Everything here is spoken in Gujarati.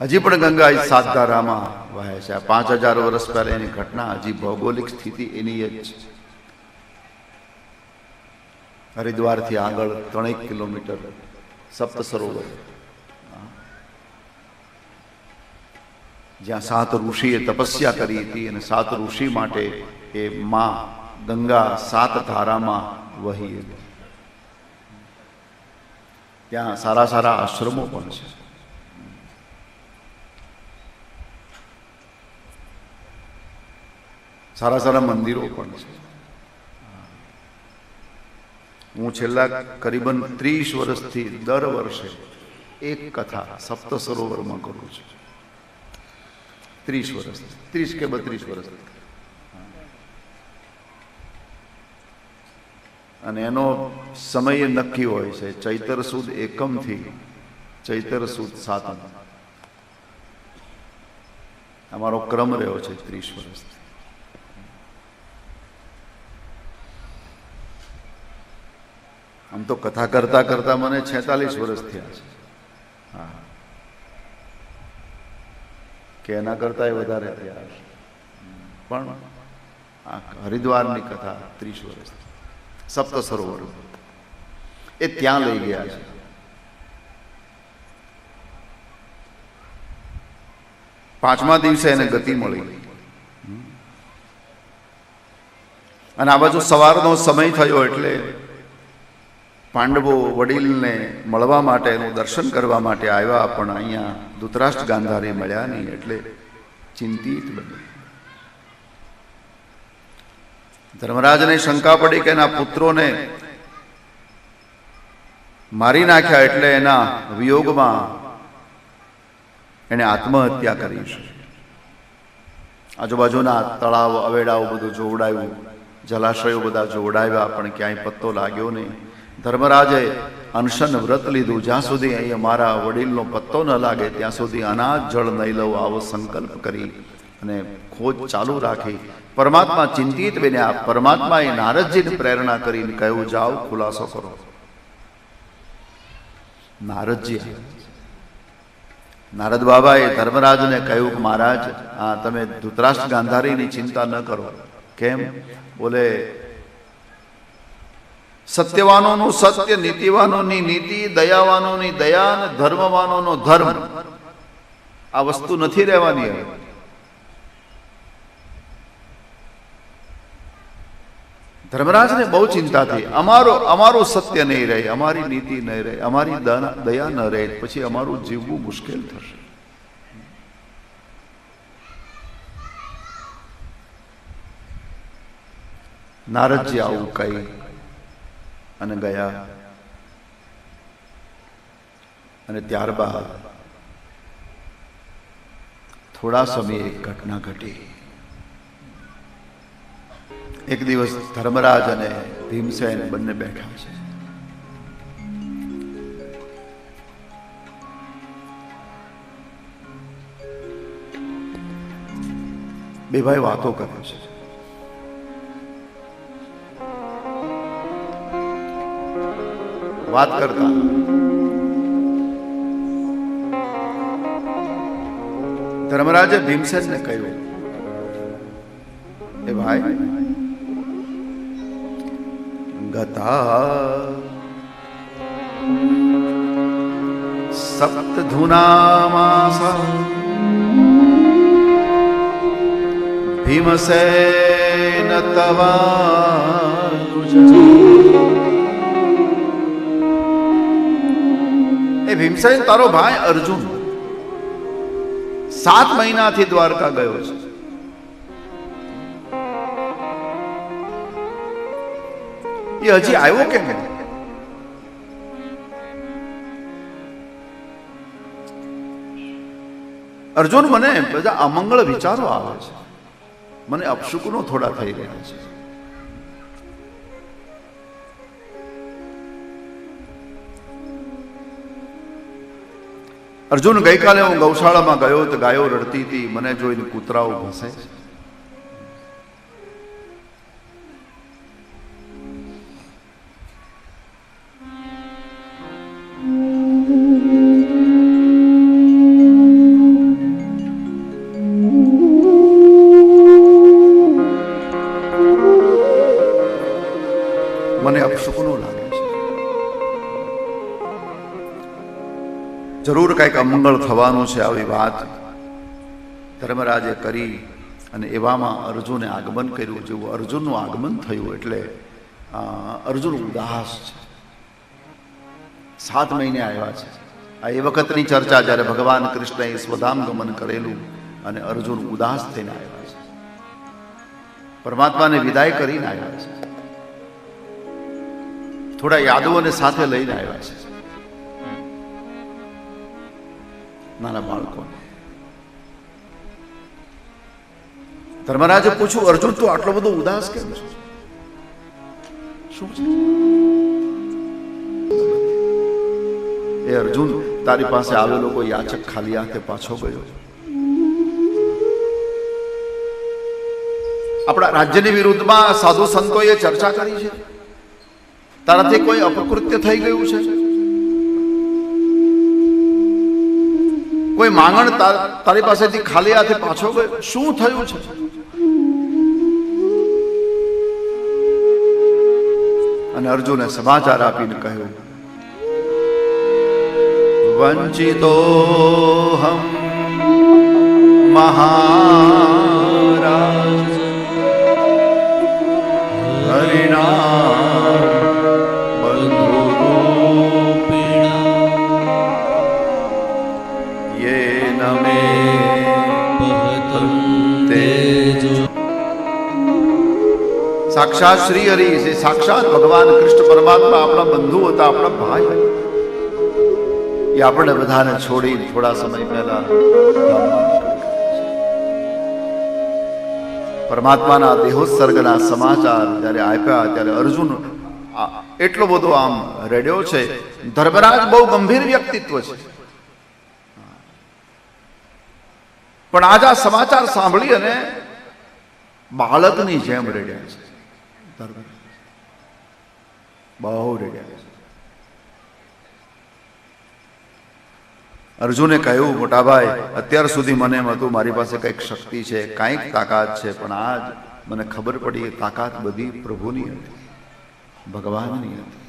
હજી પણ ગંગા એ સાતધારામાં વહે છે. પાંચ હજાર વર્ષ પહેલા એની ઘટના હજી ભૌગોલિક સ્થિતિ એની જ છે. હરિદ્વારથી આગળ ત્રણેક કિલોમીટર સપ્ત સરોવર જ્યાં સાત ઋષિએ તપસ્યા કરી હતી અને સાત ઋષિ માટે એ માં ગંગા સાત ધારામાં વહી ત્યાં સારા સારા આશ્રમો પણ છે. સારા સારા મંદિરો પણ છે. હું છેલ્લા કરીબન ત્રીસ વર્ષથી દર વર્ષે એક કથા સપ્ત સરોવરમાં કરું છું. ત્રીસ વર્ષ, ત્રીસ કે બત્રીસ વર્ષ. અને એનો સમય નક્કી હોય છે, ચૈતર સુદ એકમથી, ચૈતર સુદ સાતમ. અમારો ક્રમ રહ્યો છે ત્રીસ વર્ષથી. આમ તો કથા કરતા કરતા મને છેતાલીસ વર્ષ થયા છે. હા. કે એના કરતા વધારે થયા પણ આ હરિદ્વારની કથા ત્રીસ વર્ષ સપ્ત સરોવર એ ત્યાં લઈ ગયા છે. પાંચમા દિવસે એને ગતિ મળી. અને આ બાજુ સવારનો સમય થયો એટલે પાંડવો વડીલને મળવા માટે એનું દર્શન કરવા માટે આવ્યા, પણ અહીંયા ધૂતરાષ્ટ્ર ગાંધારી મળ્યા નહીં, એટલે ચિંતિત બન્યું. ધર્મરાજને શંકા પડી કે એના પુત્રોને મારી નાખ્યા એટલે એના વિયોગમાં એને આત્મહત્યા કરી છે. આજુબાજુના તળાવ, અવેડાઓ બધું જોવડાયું, જલાશયો બધા જોવડાવ્યા, પણ ક્યાંય પત્તો લાગ્યો નહીં. ધર્મરાજે અનશન વ્રત લીધું. જ્યાં સુધી અહીંયા મારા વડીલનો પત્તો ન લાગે, ત્યાં સુધી અનાજ, જળ નહીં લઉં આવો સંકલ્પ કરી અને ખોજ ચાલુ રાખી. પરમાત્મા ચિંતિત બન્યા. પરમાત્માએ નારદજીને પ્રેરણા કરીને કહ્યું, જાઓ, ખુલાસો કરો. નારદજી, નારદ બાબાએ ધર્મરાજને કહ્યું કે, મહારાજ, આ તમે ધૃતરાષ્ટ્ર ગાંધારીની ચિંતા ન કરો. કેમ? બોલે સત્યવાનોનું સત્ય, નીતિવાનોની નીતિ, દયાવાનોની દયા અને ધર્મવાનોનો ધર્મ. આ વસ્તુ નથી રહેવાની હવે. ધર્મરાજને બહુ ચિંતા થઈ. અમારો, અમારું સત્ય નહીં રહે, અમારી નીતિ નહીં રહે, અમારી દયા ન રહે, પછી અમારું જીવવું મુશ્કેલ થશે. નારદજી આવું કહી. અને ગયા. અને ત્યારબાદ થોડા સમયે એક ઘટના ઘટી. એક દિવસ ધર્મરાજ અને ભીમસેન બંને બેઠા છે. બે ભાઈ વાતો કરે છે. વાત કરતા ધર્મરાજે ભીમસેનને કહ્યું એ ભાઈ ગતા સપ્તધુનામાસ ભીમસેન તવા એ ભીમસેન, તારો ભાઈ અર્જુન સાત મહિનાથી દ્વારકા ગયો છે. એ હજી આવ્યો કેમ અર્જુન, મને બધા અમંગળ વિચારો આવે છે. મને અપશુકનો થોડા થઈ રહ્યા છે. અર્જુન ગઈકાલે હું ગૌશાળામાં ગયો તો ગાયો રડતી હતી. મને જોઈને કૂતરાઓ ભસે છે કંઈક અમંગળ થવાનું છે આવી વાત. ધર્મરાજે કરી અને એવામાં અર્જુને આગમન કર્યું. જેવું અર્જુનનું આગમન થયું એટલે અર્જુન ઉદાસ છે. સાત મહિને આવ્યા છે. આ એ વખતની ચર્ચા જ્યારે ભગવાન કૃષ્ણએ સ્વધામ ગમન કરેલું અને અર્જુન ઉદાસ થઈને આવ્યા છે. પરમાત્માને વિદાય કરીને આવ્યા છે. થોડા યાદવોને સાથે લઈને આવ્યા છે. નાના બાળકોને. ધર્મરાજે પૂછ્યું, અર્જુન, તું આટલો બધો ઉદાસ કેમ છે? શું એ અર્જુન, તારી પાસે આવેલો કોઈ યાચક ખાલી હાથે પાછો ગયો. આપણા રાજ્યની વિરુદ્ધમાં સાધુ સંતોએ ચર્ચા કરી છે. તારાથી કોઈ અપકૃત્ય થઈ ગયું છે? કોઈ માંગણ તારી પાસેથી ખાલી હાથે પાછો શું થયું છે? અને અર્જુને સમાચાર આપીને કહ્યું વંચિતો હમ મહારાજ સાક્ષાત શ્રી હરિ છે સાક્ષાત ભગવાન કૃષ્ણ પરમાત્મા આપણા બંધુ હતા, આપણા ભાઈ એ આપણે બધાને છોડી થોડા સમય પહેલા. પરમાત્માના દેહોત્સર્ગના સમાચાર જ્યારે આપ્યા, ત્યારે અર્જુન એટલો બધો આમ રેડ્યો છે, ધર્મરાજ બહુ ગંભીર વ્યક્તિત્વ છે. પણ આજ આ સમાચાર સાંભળી અને બાળકની જેમ રેડ્યા છે. બહુ રેડ્યા અર્જુને કહ્યું, મોટાભાઈ, અત્યાર સુધી મને એમ હતું, મારી પાસે કંઈક શક્તિ છે, કાંઈક તાકાત છે, પણ આજ મને ખબર પડી તાકાત બધી પ્રભુની હતી, ભગવાનની હતી.